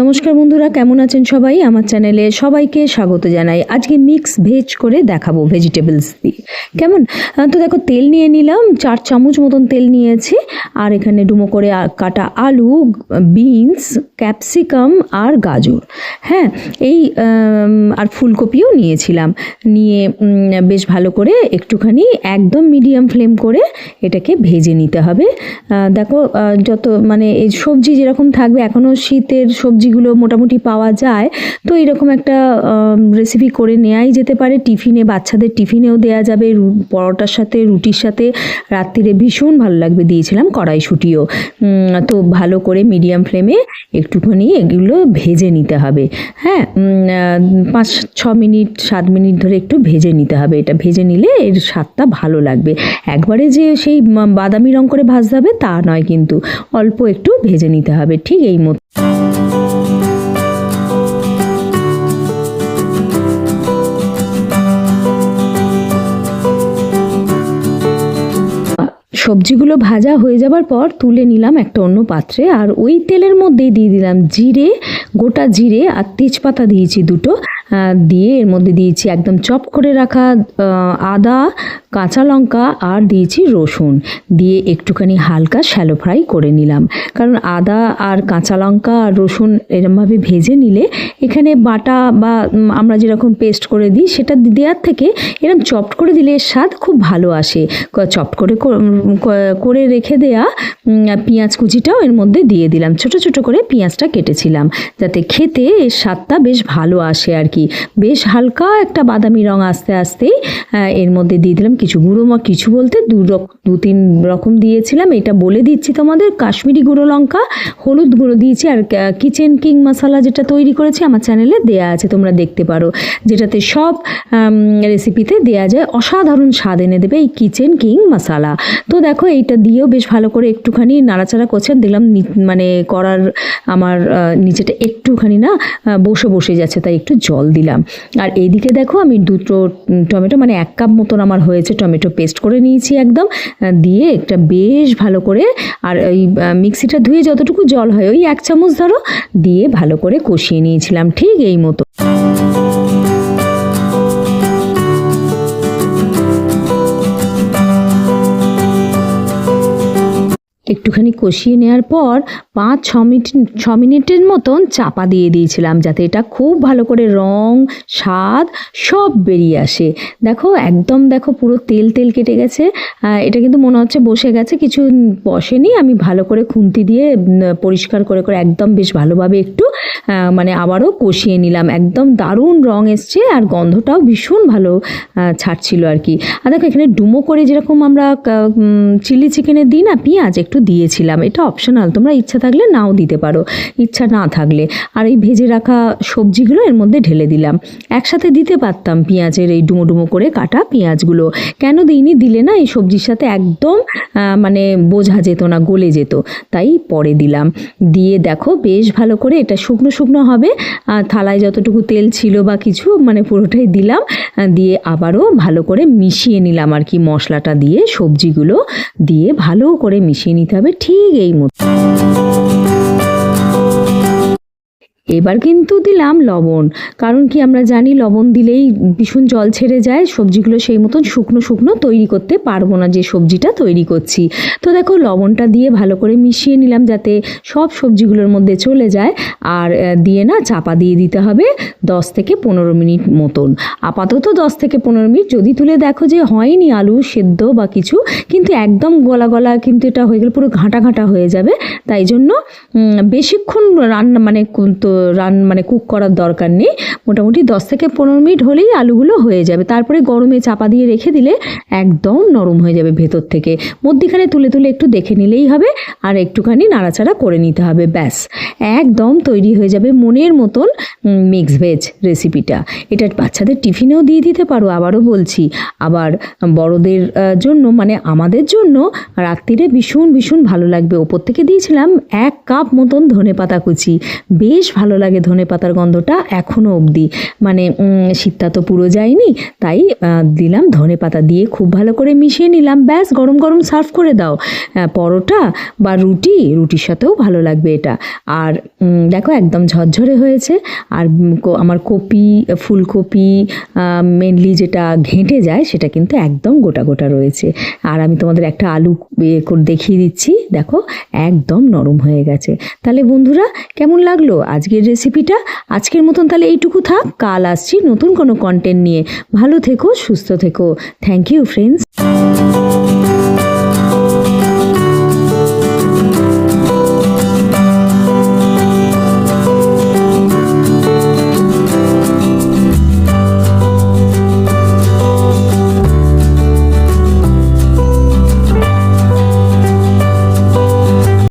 নমস্কার বন্ধুরা, কেমন আছেন সবাই? আমার চ্যানেলে সবাইকে স্বাগত জানাই। আজকে মিক্স ভেজ করে দেখাবো ভেজিটেবলস দিয়ে। কেমন? তো দেখো, তেল নিয়ে নিলাম, চার চামচ মতন তেল নিয়েছি, আর এখানে ডুমো করে কাটা আলু বিনস ক্যাপসিকাম আর গাজর। হ্যাঁ এই আর ফুলকপিও নিয়েছিলাম। নিয়ে বেশ ভালো করে একটুখানি একদম মিডিয়াম ফ্লেম করে এটাকে ভেজে নিতে হবে। দেখো যত মানে এই সবজি যেরকম থাকবে এখনও শীতের সবজিগুলো মোটামুটি পাওয়া যায়। তো এরকম একটা রেসিপি করে নেওয়াই যেতে পারে। টিফিনে, বাচ্চাদের টিফিনেও দেওয়া যাবে। পরোটার সাথে, রুটির সাথে। রাত্রিরে ভীষণ ভালো লাগবে দিয়েছিলাম কড়াইশুটিও। তো ভালো করে মিডিয়াম ফ্লেমে একটুখানি এগুলো ভেজে নিতে হবে। হ্যাঁ পাঁচ, ছ মিনিট, সাত মিনিট ধরে একটু ভেজে নিতে হবে। এটা ভেজে নিলে এর স্বাদটা ভালো লাগবে। একবারে যে সেই বাদামি রং করে ভাজতে হবে তা নয় কিন্তু। অল্প একটু ভেজে নিতে হবে। ঠিক এই মতো সবজিগুলো ভাজা হয়ে যাবার পর তুলে নিলাম একটা অন্য পাত্রে, আর ওই তেলের মধ্যেই দিয়ে দিলাম জিরে, গোটা জিরে আর তেজপাতা দিয়েছি দুটো। দিয়ে এর মধ্যে দিয়েছি একদম চপ করে রাখা আদা, কাঁচা লঙ্কা আর দিয়েছি রসুন। দিয়ে একটুখানি হালকা শ্যালো ফ্রাই করে নিলাম। কারণ আদা আর কাঁচা লঙ্কা আর রসুন এরমভাবে ভেজে নিলে এখানে বাটা বা আমরা যেরকম পেস্ট করে দিই, সেটা দেওয়ার থেকে এরকম চপ করে দিলে এর স্বাদ খুব ভালো আসে। চপ করে করে রেখে দেয়া পেঁয়াজ কুচিটাও এর মধ্যে দিয়ে দিলাম। ছোট ছোট করে পেঁয়াজটা কেটেছিলাম। যাতে খেতে এর স্বাদটা বেশ ভালো আসে আর কি। বেশ হালকা একটা বাদামি রং আস্তে আস্তেই আহ, এর মধ্যে দিয়ে দিলাম কিছু গুঁড়ো মা কিছু বলতে দু দু তিন রকম দিয়েছিলাম। এটা বলে দিচ্ছি তোমাদের কাশ্মীরি গুঁড়ো লঙ্কা হলুদ গুঁড়ো দিয়েছি আর কিচেন কিং মশলা যেটা তৈরি করেছি আমার চ্যানেলে দেয়া আছে তোমরা দেখতে পারো। যেটাতে সব রেসিপিতে দেয়া যায় অসাধারণ স্বাদ এনে দেবে এই কিচেন কিং মশলা তো দেখো এইটা দিয়েও বেশ ভালো করে একটুখানি নাড়াচাড়া করছেন দেখলাম নি- মানে করার আমার নিচেটা একটুখানি না বসে বসে যাচ্ছে তাই একটু জল দিলাম। আর এইদিকে দেখো আমি দুটো টমেটো মানে এক কাপ মতন আমার হয়েছে টমেটো পেস্ট করে নিয়েছি একদম। দিয়ে একটা বেশ ভালো করে, আর ওই মিক্সিটা ধুয়ে যতটুকু জল হয়, ওই এক চামচ ধরো, দিয়ে ভালো করে কষিয়ে নিয়েছিলাম, ঠিক এই মতো। একটুখানি কষিয়ে নেওয়ার পর পাঁচ, ছ মিনিট, ছ মিনিটের মতন চাপা দিয়ে দিয়েছিলাম যাতে এটা খুব ভালো করে রং, স্বাদ সব বেরিয়ে আসে। দেখো, একদম দেখো পুরো তেল তেল কেটে গেছে। এটা কিন্তু মনে হচ্ছে বসে গেছে, কিছু বসেনি। আমি ভালো করে খুন্তি দিয়ে পরিষ্কার করে করে একদম বেশ ভালোভাবে একটু মানে আবারও কষিয়ে নিলাম। একদম দারুণ রং এসছে আর গন্ধটাও ভীষণ ভালো ছাড়ছিল আর কি। আর দেখো, এখানে ডুমো করে যেরকম আমরা চিলি চিকেনে দিই না, পেঁয়াজ, একটু দিয়েছিলাম। এটা অপশনাল তোমরা ইচ্ছা থাকলে নাও দিতে পারো, ইচ্ছা না থাকলে। আর এই ভেজে রাখা সবজিগুলো এর মধ্যে ঢেলে দিলাম। একসাথে দিতে পারতাম পেঁয়াজের এই ডুমো ডুমো করে কাটা পেঁয়াজগুলো। কেন দিইনি? দিলে না এই সবজির সাথে একদম মানে বোঝা যেত না, গলে যেত। তাই পরে দিলাম। দিয়ে দেখো বেশ ভালো করে এটা শুকনো শুকনো হবে। থালায় যতটুকু তেল ছিল বা কিছু মানে পুরোটাই দিলাম। দিয়ে আবারও ভালো করে মিশিয়ে নিলাম আর কি মশলাটা দিয়ে সবজিগুলো। দিয়ে ভালো করে মিশিয়ে হবে ঠিক এই মতো এবার কিন্তু দিলাম লবণ। কারণ কি আমরা জানি লবণ দিলেই ভীষণ জল ছেড়ে যায়, সবজিগুলো সেই মতন শুকনো শুকনো তৈরি করতে পারব না যে সবজিটা তৈরি করছি। তো দেখো লবণটা দিয়ে ভালো করে মিশিয়ে নিলাম যাতে সব সবজিগুলোর মধ্যে চলে যায়। আর দিয়ে না চাপা দিয়ে দিতে হবে দশ থেকে পনেরো মিনিট মতন। আপাতত দশ থেকে পনেরো মিনিট। যদি তুলে দেখো যে হয়নি আলু সেদ্ধ বা কিছু, কিন্তু একদম গলা গলা কিন্তু এটা হয়ে গেলে পুরো ঘাঁটা ঘাঁটা হয়ে যাবে। তাই জন্য বেশিক্ষণ রান্না মানে তো রান মানে কুক করার দরকার নেই। মোটামুটি দশ থেকে পনেরো মিনিট হলেই আলুগুলো হয়ে যাবে। তারপরে গরমে চাপা দিয়ে রেখে দিলে একদম নরম হয়ে যাবে ভেতর থেকে। মধ্যিখানে তুলে তুলে একটু দেখে নিলেই হবে আর একটুখানি নাড়াচাড়া করে নিতে হবে, ব্যাস। একদম তৈরি হয়ে যাবে মনের মতন মিক্স ভেজ রেসিপিটা এটা বাচ্চাদের টিফিনেও দিয়ে দিতে পারো, আবারও বলছি। আবার বড়দের জন্য মানে আমাদের জন্য রাত্রিরে ভীষণ ভীষণ ভালো লাগবে। ওপর থেকে দিয়েছিলাম এক কাপ মতন ধনে পাতা কুচি। বেশ ভালো ভালো লাগে ধনে পাতার গন্ধটা এখনও অবধি। মানে শীতটা তো পুরো যায়নি, তাই দিলাম ধনে পাতা দিয়ে খুব ভালো করে মিশিয়ে নিলাম। ব্যাস, গরম গরম সার্ভ করে দাও। পরোটা বা রুটি, রুটির সাথেও ভালো লাগবে এটা। আর দেখো একদম ঝরঝরে হয়েছে। আর আমার কপি, ফুলকপি মেনলি যেটা ঘেঁটে যায় সেটা কিন্তু একদম গোটা গোটা রয়েছে। আর আমি তোমাদের একটা আলু দেখিয়ে দিচ্ছি। দেখো, একদম নরম হয়ে গেছে। তাহলে বন্ধুরা, কেমন লাগল? আজকের রেসিপিটা আজকের মতন তাহলে এইটুকু থাক। কাল আসছি নতুন কোনো কন্টেন্ট নিয়ে। ভালো থেকো, সুস্থ থেকো। Thank you friends